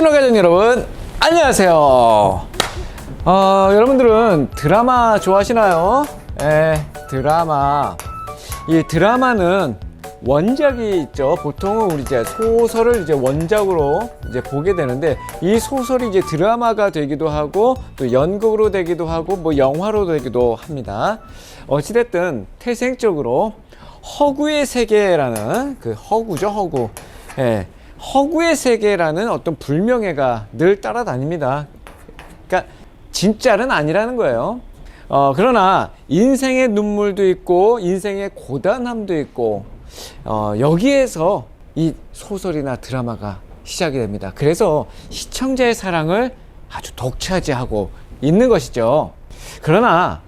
시청자 가족 여러분 안녕하세요. 어, 여러분들은 드라마 좋아하시나요? 예, 드라마. 이 드라마는 원작이 있죠. 보통은 우리 이제 소설을 이제 원작으로 이제 보게 되는데 이 소설이 이제 드라마가 되기도 하고 또 연극으로 되기도 하고 뭐 영화로 되기도 합니다. 어찌됐든 태생적으로 허구의 세계라는 그 허구죠 허구. 예, 허구의 세계라는 어떤 불명예가 늘 따라다닙니다. 그러니까 진짜는 아니라는 거예요. 어, 그러나 인생의 눈물도 있고 인생의 고단함도 있고 어, 여기에서 이 소설이나 드라마가 시작이 됩니다. 그래서 시청자의 사랑을 아주 독차지하고 있는 것이죠. 그러나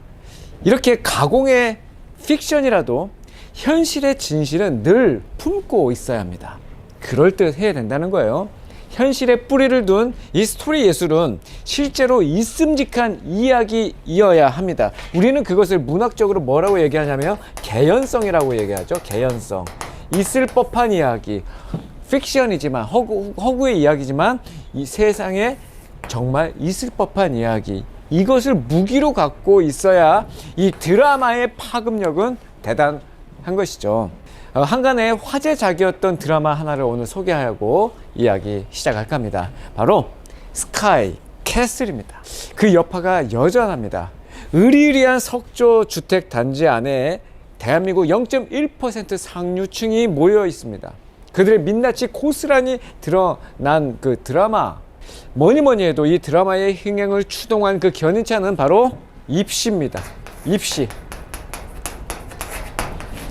이렇게 가공의 픽션이라도 현실의 진실은 늘 품고 있어야 합니다. 그럴 듯 해야 된다는 거예요. 현실에 뿌리를 둔 이 스토리 예술은 실제로 있음직한 이야기이어야 합니다. 우리는 그것을 문학적으로 뭐라고 얘기하냐면 개연성이라고 얘기하죠. 개연성. 있을 법한 이야기. 픽션이지만 허구, 허구의 이야기지만 이 세상에 정말 있을 법한 이야기. 이것을 무기로 갖고 있어야 이 드라마의 파급력은 대단한 것이죠. 어, 한간의 화제작이었던 드라마 하나를 오늘 소개하고 이야기 시작할까 합니다. 바로 스카이 캐슬입니다. 그 여파가 여전합니다. 의리의리한 석조 주택 단지 안에 대한민국 0.1% 상류층이 모여 있습니다. 그들의 민낯이 고스란히 드러난 그 드라마. 뭐니 뭐니 해도 이 드라마의 흥행을 추동한 그 견인차는 바로 입시입니다. 입시.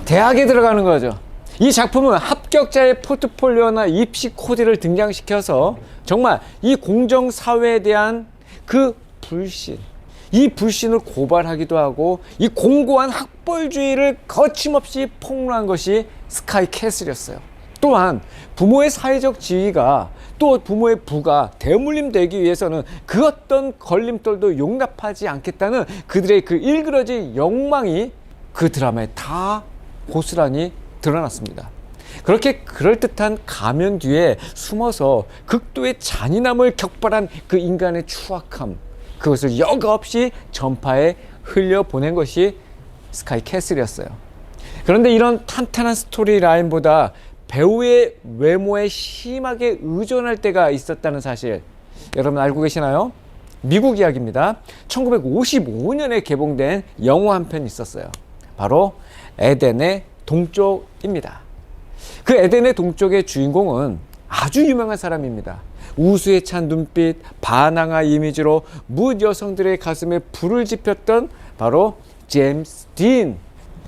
대학에 들어가는 거죠. 이 작품은 합격자의 포트폴리오나 입시 코드를 등장시켜서 정말 이 공정 사회에 대한 그 불신, 이 불신을 고발하기도 하고 이 공고한 학벌주의를 거침없이 폭로한 것이 스카이 캐슬이었어요. 또한 부모의 사회적 지위가 또 부모의 부가 대물림되기 위해서는 그 어떤 걸림돌도 용납하지 않겠다는 그들의 그 일그러진 욕망이 그 드라마에 다 고스란히 드러났습니다. 그렇게 그럴듯한 가면 뒤에 숨어서 극도의 잔인함을 격발한 그 인간의 추악함, 그것을 여과 없이 전파에 흘려보낸 것이 스카이 캐슬이었어요. 그런데 이런 탄탄한 스토리 라인보다 배우의 외모에 심하게 의존할 때가 있었다는 사실 여러분 알고 계시나요? 미국 이야기입니다. 1955년에 개봉된 영화 한 편 있었어요. 바로 에덴의 동쪽입니다. 그 에덴의 동쪽의 주인공은 아주 유명한 사람입니다. 우수에 찬 눈빛, 반항아 이미지로 무 여성들의 가슴에 불을 지폈던 바로 제임스 딘.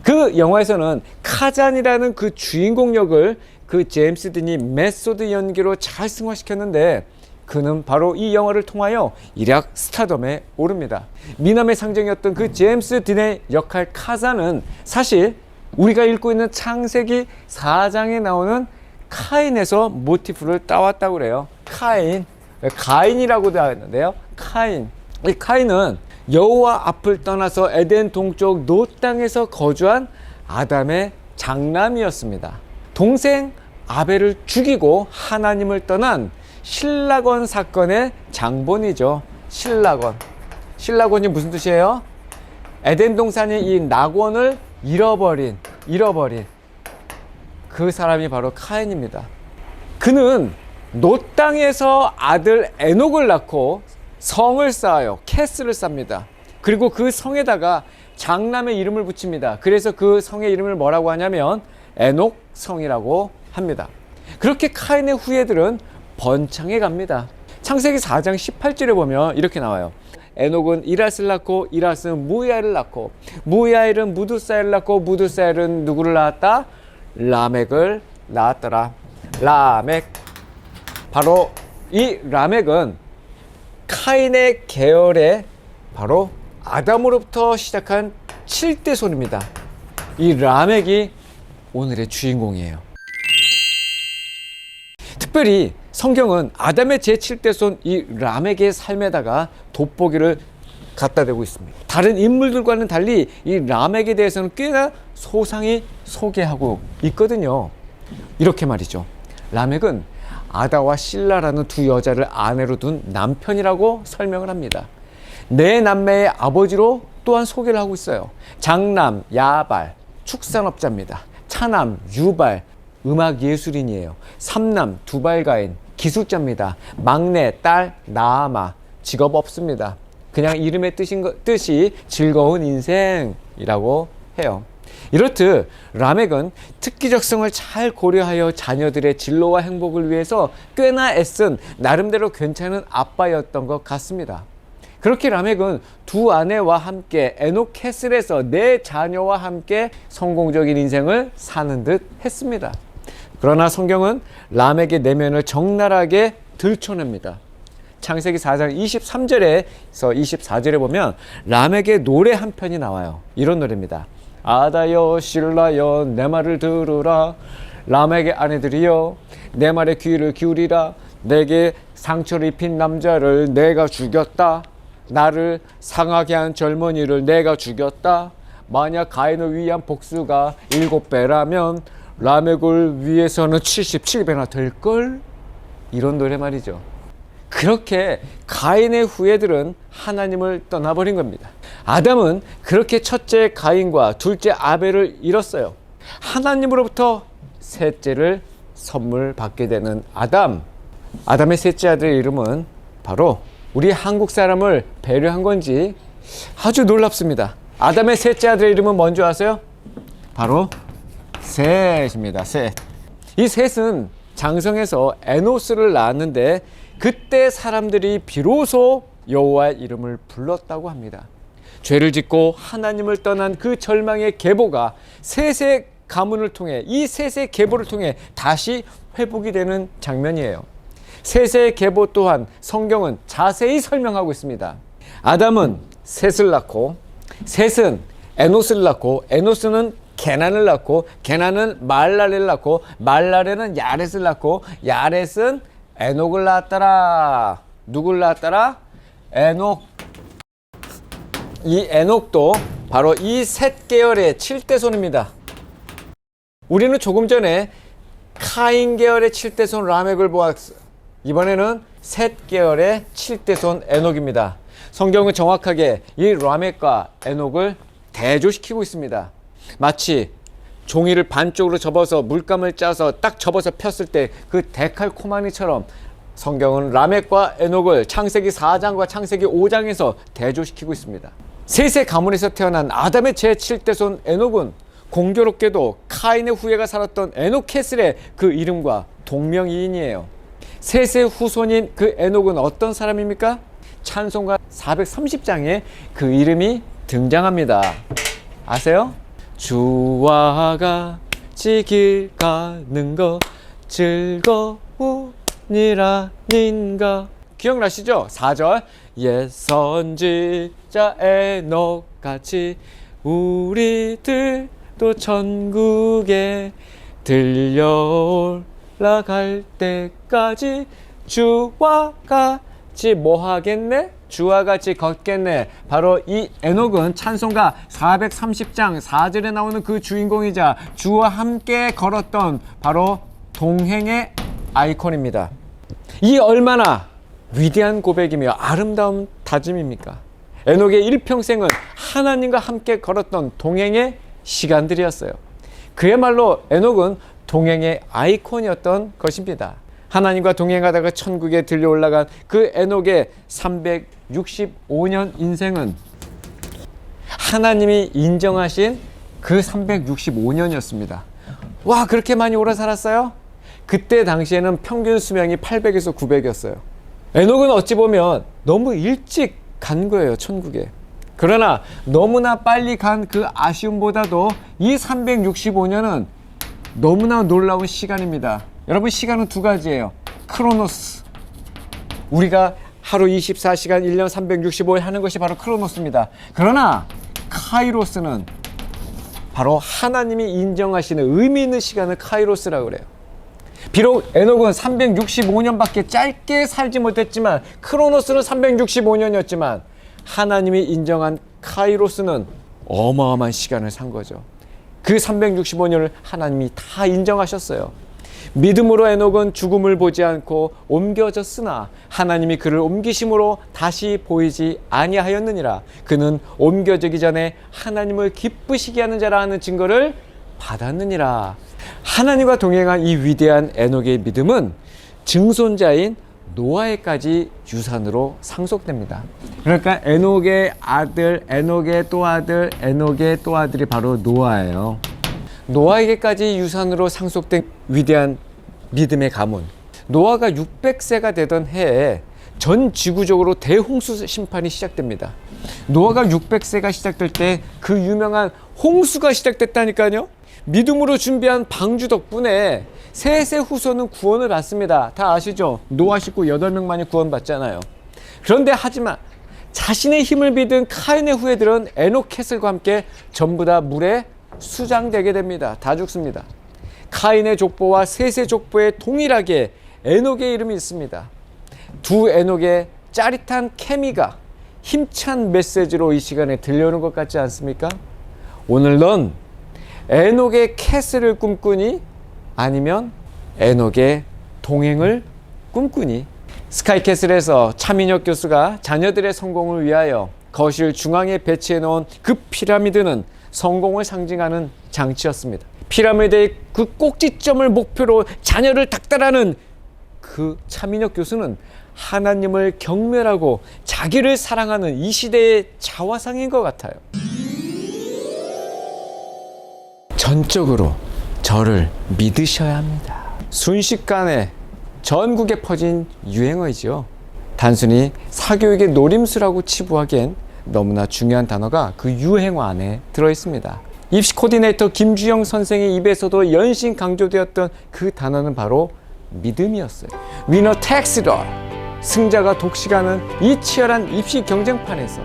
그 영화에서는 카잔이라는 그 주인공 역을 그 제임스 딘이 메소드 연기로 잘 승화시켰는데 그는 바로 이 영화를 통하여 일약 스타덤에 오릅니다. 미남의 상징이었던 그 제임스 딘의 역할 카잔은 사실 우리가 읽고 있는 창세기 4장에 나오는 카인에서 모티프를 따왔다고 그래요. 카인. 가인이라고도 하는데요. 카인. 이 카인은 여호와 앞을 떠나서 에덴 동쪽 노 땅에서 거주한 아담의 장남이었습니다. 동생 아벨을 죽이고 하나님을 떠난 신라건 사건의 장본이죠. 신라건. 신라건이 무슨 뜻이에요? 에덴 동산이 이 낙원을 잃어버린, 잃어버린 그 사람이 바로 카인입니다. 그는 노 땅에서 아들 에녹을 낳고 성을 쌓아요. 캐스를 쌉니다. 그리고 그 성에다가 장남의 이름을 붙입니다. 그래서 그 성의 이름을 뭐라고 하냐면 에녹 성이라고 합니다. 그렇게 카인의 후예들은 번창해 갑니다. 창세기 4장 18절에 보면 이렇게 나와요. 에녹은 이라스를 낳고 이라스는 무야를 낳고 무야일은 무두사일을 낳고 무두사일은 누구를 낳았다? 라멕을 낳았더라. 라멕 바로 이 라멕은 카인의 계열의 바로 아담으로부터 시작한 7대 손입니다. 이 라멕이 오늘의 주인공이에요. 특별히 성경은 아담의 제7대 손 이 람에게 삶에다가 돋보기를 갖다 대고 있습니다. 다른 인물들과는 달리 이 람에게 대해서는 꽤나 소상히 소개하고 있거든요. 이렇게 말이죠. 라멕은 아다와 실라라는 두 여자를 아내로 둔 남편이라고 설명을 합니다. 네 남매의 아버지로 또한 소개를 하고 있어요. 장남 야발 축산업자입니다. 차남 유발 음악 예술인이에요. 삼남 두발가인 기술자입니다. 막내 딸 나아마 직업 없습니다. 그냥 이름의 뜻인 거, 뜻이 즐거운 인생이라고 해요. 이렇듯 라멕은 특기적성을 잘 고려하여 자녀들의 진로와 행복을 위해서 꽤나 애쓴 나름대로 괜찮은 아빠였던 것 같습니다. 그렇게 라멕은 두 아내와 함께 에노캐슬에서 네 자녀와 함께 성공적인 인생을 사는 듯 했습니다. 그러나 성경은 라멕의 내면을 적나라하게 들춰냅니다. 창세기 4장 23절에서 24절에 보면 라멕의 노래 한 편이 나와요. 이런 노래입니다. 아다여 실라여 내 말을 들으라 라멕의 아내들이여 내 말에 귀를 기울이라 내게 상처를 입힌 남자를 내가 죽였다 나를 상하게 한 젊은이를 내가 죽였다 만약 가인을 위한 복수가 일곱 배라면 라멕을 위해서는 77배나 될걸 이런 노래 말이죠 그렇게 가인의 후예들은 하나님을 떠나버린 겁니다. 아담은 그렇게 첫째 가인과 둘째 아벨을 잃었어요. 하나님으로부터 셋째를 선물 받게 되는 아담. 아담의 셋째 아들의 이름은 바로 우리 한국 사람을 배려한 건지 아주 놀랍습니다. 아담의 셋째 아들의 이름은 뭔지 아세요? 바로 셋입니다. 셋. 이 셋은 장성에서 에노스를 낳았는데 그때 사람들이 비로소 여호와의 이름을 불렀다고 합니다. 죄를 짓고 하나님을 떠난 그 절망의 계보가 셋의 가문을 통해 이 셋의 계보를 통해 다시 회복이 되는 장면이에요. 셋의 계보 또한 성경은 자세히 설명하고 있습니다. 아담은 셋을 낳고 셋은 에노스를 낳고 에노스는 게난을 낳고 게난은 말라레를 낳고 말라레는 야렛을 낳고 야렛은 에녹을 낳았더라. 누굴 낳았더라? 에녹. 이 에녹도 바로 이 셋 계열의 7대 손입니다. 우리는 조금 전에 카인 계열의 7대 손 라멕을 보았어. 이번에는 셋 계열의 7대 손 에녹입니다. 성경은 정확하게 이 라멕과 에녹을 대조시키고 있습니다. 마치 종이를 반쪽으로 접어서 물감을 짜서 딱 접어서 폈을 때 그 데칼코마니처럼 성경은 라멕과 에녹을 창세기 4장과 창세기 5장에서 대조시키고 있습니다. 셋의 가문에서 태어난 아담의 제7대손 에녹은 공교롭게도 카인의 후예가 살았던 에녹캐슬의 그 이름과 동명이인이에요. 셋의 후손인 그 에녹은 어떤 사람입니까? 찬송가 430장에 그 이름이 등장합니다. 아세요? 주와 같이 길 가는 거 즐거우니라닌가 기억나시죠? 4절 옛 선지자 에녹 같이 우리들도 천국에 들려올라갈 때까지 주와 같이 뭐 하겠네? 주와 같이 걷겠네. 바로 이 에녹은 찬송가 430장 4절에 나오는 그 주인공이자 주와 함께 걸었던 바로 동행의 아이콘입니다. 이 얼마나 위대한 고백이며 아름다운 다짐입니까? 에녹의 일평생은 하나님과 함께 걸었던 동행의 시간들이었어요. 그야말로 에녹은 동행의 아이콘이었던 것입니다. 하나님과 동행하다가 천국에 들려 올라간 그 에녹의 365년 인생은 하나님이 인정하신 그 365년이었습니다. 와, 그렇게 많이 오래 살았어요? 그때 당시에는 평균 수명이 800에서 900이었어요. 에녹은 어찌 보면 너무 일찍 간 거예요, 천국에. 그러나 너무나 빨리 간 그 아쉬움보다도 이 365년은 너무나 놀라운 시간입니다. 여러분 시간은 두 가지예요. 크로노스. 우리가 하루 24시간 1년 365일 하는 것이 바로 크로노스입니다. 그러나 카이로스는 바로 하나님이 인정하시는 의미 있는 시간을 카이로스라고 그래요. 비록 에녹은 365년밖에 짧게 살지 못했지만 크로노스는 365년이었지만 하나님이 인정한 카이로스는 어마어마한 시간을 산 거죠. 그 365년을 하나님이 다 인정하셨어요. 믿음으로 에녹은 죽음을 보지 않고 옮겨졌으나 하나님이 그를 옮기심으로 다시 보이지 아니하였느니라. 그는 옮겨지기 전에 하나님을 기쁘시게 하는 자라 하는 증거를 받았느니라. 하나님과 동행한 이 위대한 에녹의 믿음은 증손자인 노아에까지 유산으로 상속됩니다. 그러니까 에녹의 아들, 에녹의 또 아들, 에녹의 또 아들이 바로 노아예요. 노아에게까지 유산으로 상속된 위대한 믿음의 가문. 노아가 600세가 되던 해에 전 지구적으로 대홍수 심판이 시작됩니다. 노아가 600세가 시작될 때 그 유명한 홍수가 시작됐다니까요. 믿음으로 준비한 방주 덕분에 셋의 후손은 구원을 받습니다. 다 아시죠? 노아 식구 8명만이 구원받잖아요. 그런데 하지만 자신의 힘을 믿은 카인의 후예들은 에녹 캐슬과 함께 전부 다 물에 수장되게 됩니다. 다 죽습니다. 카인의 족보와 셋의 족보에 동일하게 에녹의 이름이 있습니다. 두 에녹의 짜릿한 케미가 힘찬 메시지로 이 시간에 들려오는 것 같지 않습니까? 오늘 넌 에녹의 캐슬을 꿈꾸니 아니면 에녹의 동행을 꿈꾸니 스카이캐슬에서 차민혁 교수가 자녀들의 성공을 위하여 거실 중앙에 배치해 놓은 그 피라미드는 성공을 상징하는 장치였습니다. 피라미드의 그 꼭지점을 목표로 자녀를 닥달하는 그 차민혁 교수는 하나님을 경멸하고 자기를 사랑하는 이 시대의 자화상인 것 같아요. 전적으로 저를 믿으셔야 합니다. 순식간에 전국에 퍼진 유행어이지요. 단순히 사교육의 노림수라고 치부하기엔 너무나 중요한 단어가 그 유행어 안에 들어 있습니다. 입시 코디네이터 김주영 선생의 입에서도 연신 강조되었던 그 단어는 바로 믿음이었어요. 위너 텍스더 승자가 독식하는 이 치열한 입시 경쟁판에서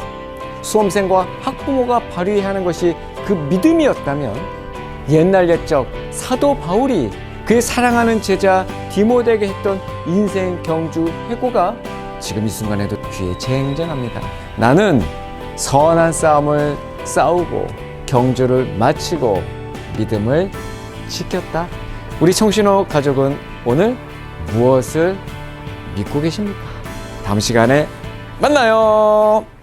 수험생과 학부모가 발휘해야 하는 것이 그 믿음이었다면 옛날 옛적 사도 바울이 그의 사랑하는 제자 디모데에게 했던 인생 경주 회고가 지금 이 순간에도 귀에 쟁쟁합니다. 나는 선한 싸움을 싸우고 경주를 마치고 믿음을 지켰다. 우리 청신호 가족은 오늘 무엇을 믿고 계십니까? 다음 시간에 만나요.